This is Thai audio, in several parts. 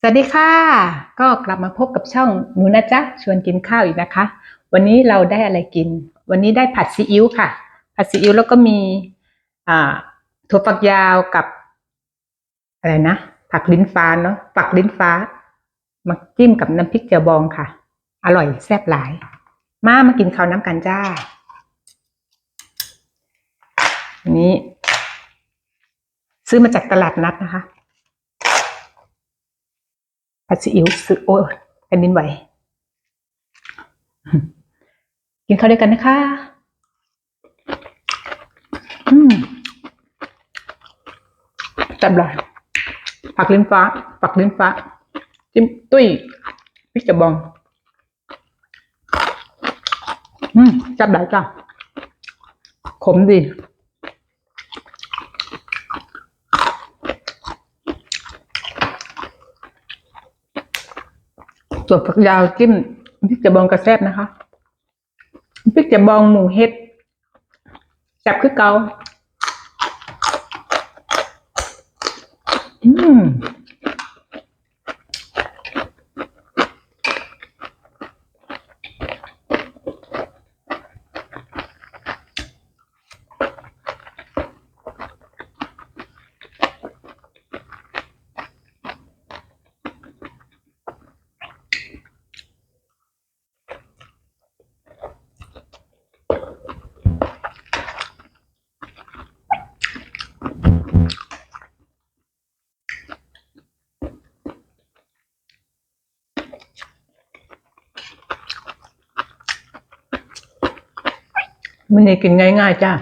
สวัสดีค่ะ ก็กลับมาพบกับช่องหนูนะจ๊ะชวนกินข้าวอีกนะคะ วันนี้เราได้อะไรกิน วันนี้ได้ผัดซีอิ๊วค่ะ ผัดซีอิ๊วแล้วก็มีอ่าถั่วฝักยาวกับ อะไรนะผักลิ้นฟ้าเนาะฝักลิ้นฟ้ามาจิ้มกับน้ำพริกเจียวบองค่ะ อร่อยแซ่บหลาย มามากินข้าวน้ำกันจ้าอันนี้ ซื้อมาจากตลาดนัดนะคะ ผัดซีอิ๊วซื้อโอ้ยแผ่นดินไหวกินข้าวด้วยกันนะคะอืมจับเลยผักลิ้นฟ้า ผักลิ้นฟ้า จิ้มตุ้ยพริกกระบอง อืมจับได้จ้ะขมดี ส่วนผักยาวจิ้มพริกจะบองกระแซบนะคะพริกจะบองหมูเฮ็ดแซ่บคือเกาอืม มันนี่กินง่าย ๆ จ้า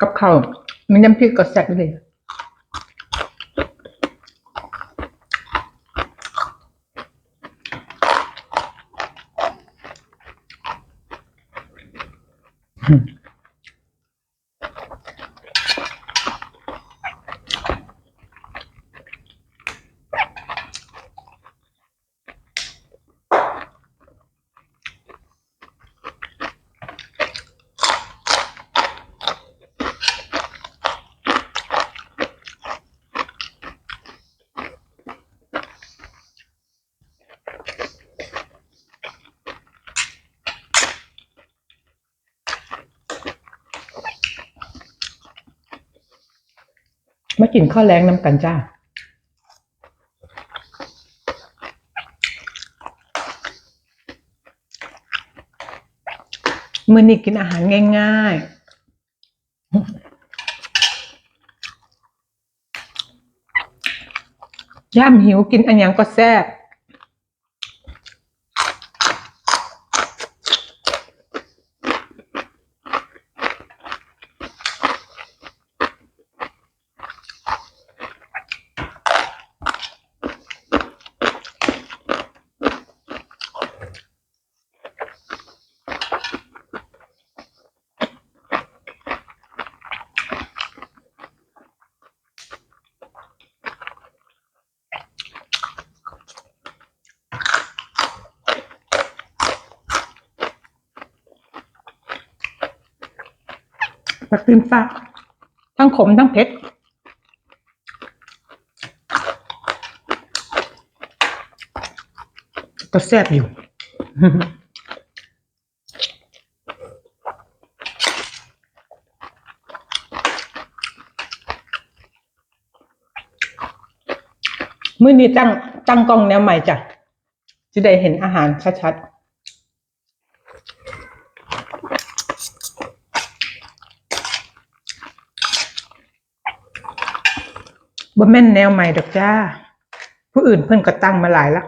กับข้าวมันน้ำพริกก็แซ่บเลยม มากินข้าวแรงน้ำกันจ้ามื่อนี้กินอาหารง่ายๆ ย่ามหิวกินอันยังก็แซ่บ ผักลิ้นฟ้า ทั้งขมทั้งเผ็ดก็แซ่บอยู่มื้อนี้ตั้งตั้งกล้องแนวใหม่จ้ะจะได้เห็นอาหารชัดๆ บ่แม่นแนวใหม่ดอกจ้า ผู้อื่นเพิ่นก็ตั้งมาหลายแล้ว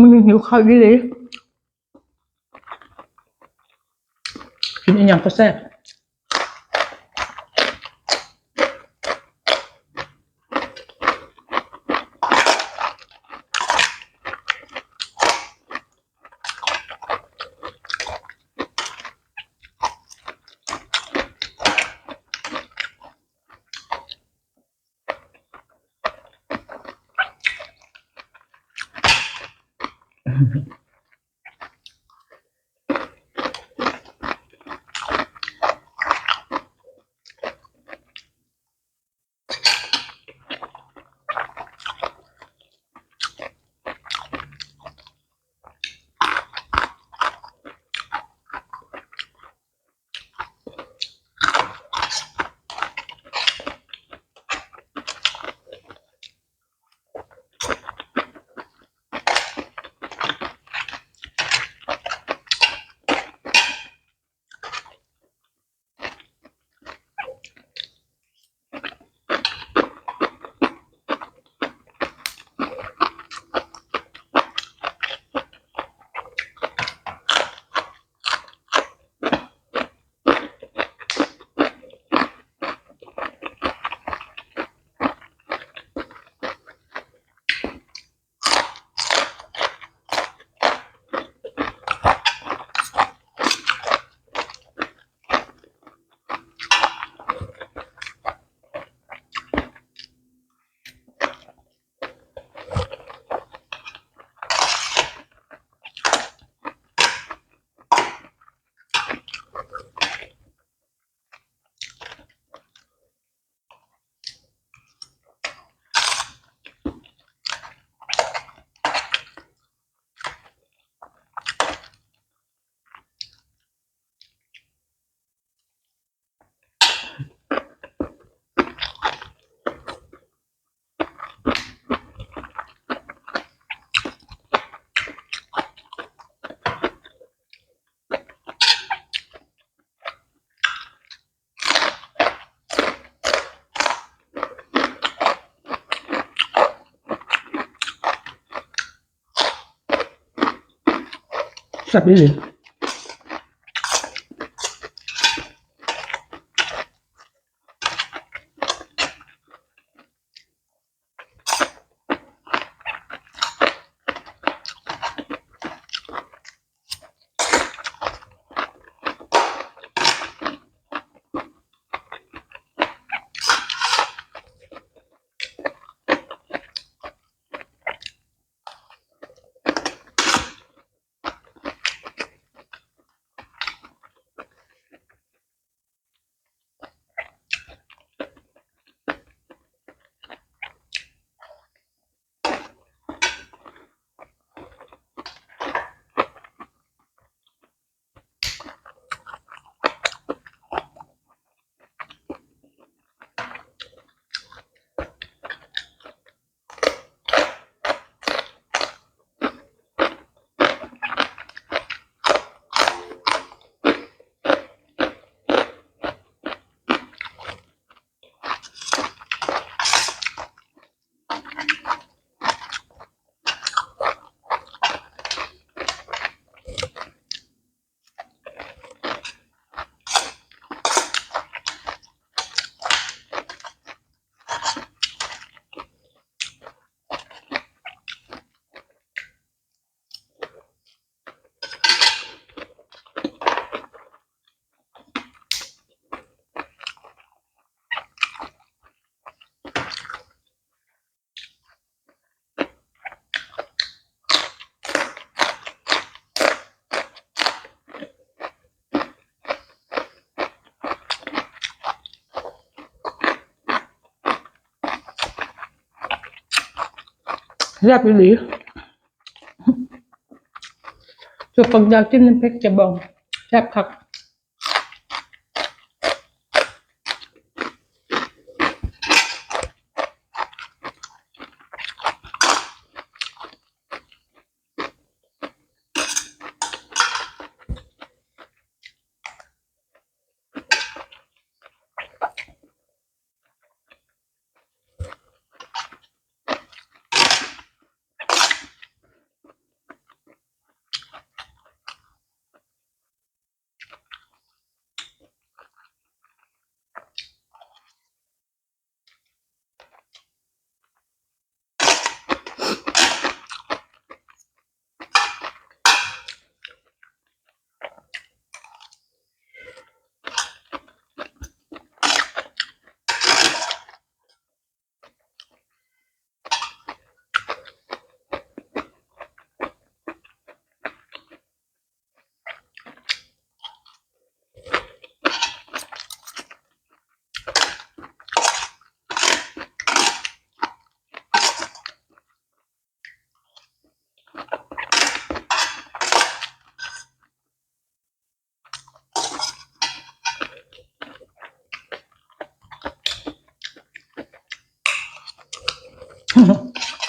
มึงหิวข้าวดีเลยกินอีกอย่างก็แซ่บ Mm-hmm. แซ่บดีเลย แซ่บอีหลีจุดปังยาวจิ้มน้ำพริกจะบองแซ่บคัก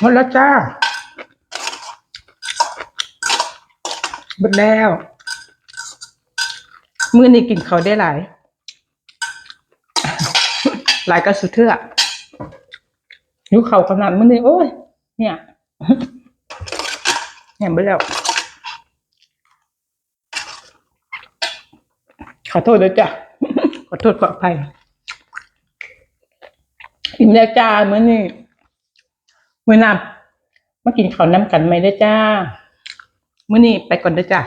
มดแล้วจ้าหมดแล้ว มือนี้กินเขาได้หลาย หลายก็สุดเทือหิวเขาขนาดมือนี้โอ้ย เนี่ยแหมไปแล้ว ขอโทษด้วยจ้ะ ขอโทษขออภัยอิ่มแล้วจ้ามือนี้ มื่อน้ามากินข้าวน้ำกันไหมได้จ้า มื้อนี้ไปก่อนได้จ้า